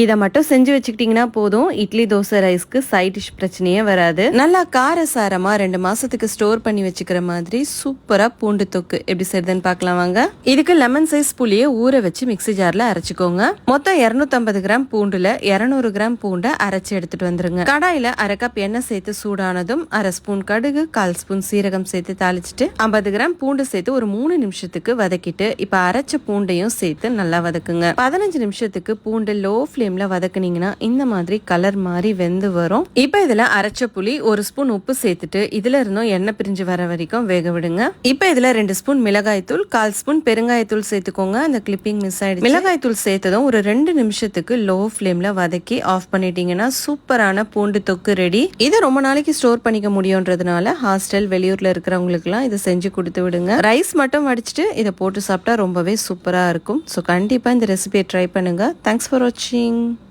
இதை மட்டும் செஞ்சு வச்சுக்கிட்டீங்கன்னா போதும். இட்லி தோசை ரைஸ்க்கு சைட் டிஷ் பிரச்சனையே வராது. நல்லா காரசாரமா ரெண்டு மாசத்துக்கு ஸ்டோர் பண்ணி வச்சுக்கிற மாதிரி சூப்பரா பூண்டு தொக்கு எப்படி செய்யுதுன்னு பார்க்கலாம் வாங்க. இதுக்கு லெமன் சைஸ் புளியை ஊற வச்சு மிக்ஸி ஜார்ல அரைச்சுக்கோங்க. மொத்தம் 250 கிராம் பூண்டுல 200 கிராம் பூண்டை அரைச்சு எடுத்துட்டு வந்துருங்க. கடாயில அரை கப் எண்ணெய் சேர்த்து சூடானதும் அரை ஸ்பூன் கடுகு கால் ஸ்பூன் சீரகம் சேர்த்து தாளிச்சிட்டு 50 கிராம் பூண்டு சேர்த்து ஒரு மூணு நிமிஷத்துக்கு வதக்கிட்டு இப்ப அரைச்ச பூண்டையும் சேர்த்து நல்லா வதக்குங்க. பதினஞ்சு நிமிஷத்துக்கு பூண்டு லோ ஃப்ளேம்ல வதக்குனீங்கன்னா இந்த மாதிரி கலர் மாதிரி வெந்து வரும். இப்போ இதுல அரைச்ச புளி ஒரு ஸ்பூன் உப்பு சேர்த்துட்டு இதுல இருந்தும் எண்ணெய் பிரிஞ்சு வர வரைக்கும் வேக விடுங்க. இப்போ இதுல ரெண்டு ஸ்பூன் மிளகாய்த்தூள் கால் ஸ்பூன் பெருங்காயத்தூள் சேர்த்துக்கோங்க. அந்த கிளிப்பிங் மிஸ் ஆயிடுச்சு. மிளகாய்த்தூள் சேர்த்ததும் ஒரு ரெண்டு நிமிஷத்துக்கு லோ ஃப்ளேம்ல வதக்கி ஆஃப் பண்ணிட்டீங்கன்னா சூப்பரான பூண்டு தொக்கு ரெடி இதை ரொம்ப நாளைக்கு ஸ்டோர் பண்ணிக்க முடியும்ன்றதுனால ஹாஸ்டல் வெளியூர்ல இருக்கிறவங்களுக்குலாம் இதை செஞ்சு கொடுத்து விடுங்க. ரைஸ் மட்டும் வடிச்சிட்டு இதை போட்டு சாப்பிட்டா ரொம்பவே சூப்பரா இருக்கும். ஸோ கண்டிப்பா இந்த ரெசிபியை ட்ரை பண்ணுங்க. தேங்க்ஸ் ஃபார் வாட்சிங் watching.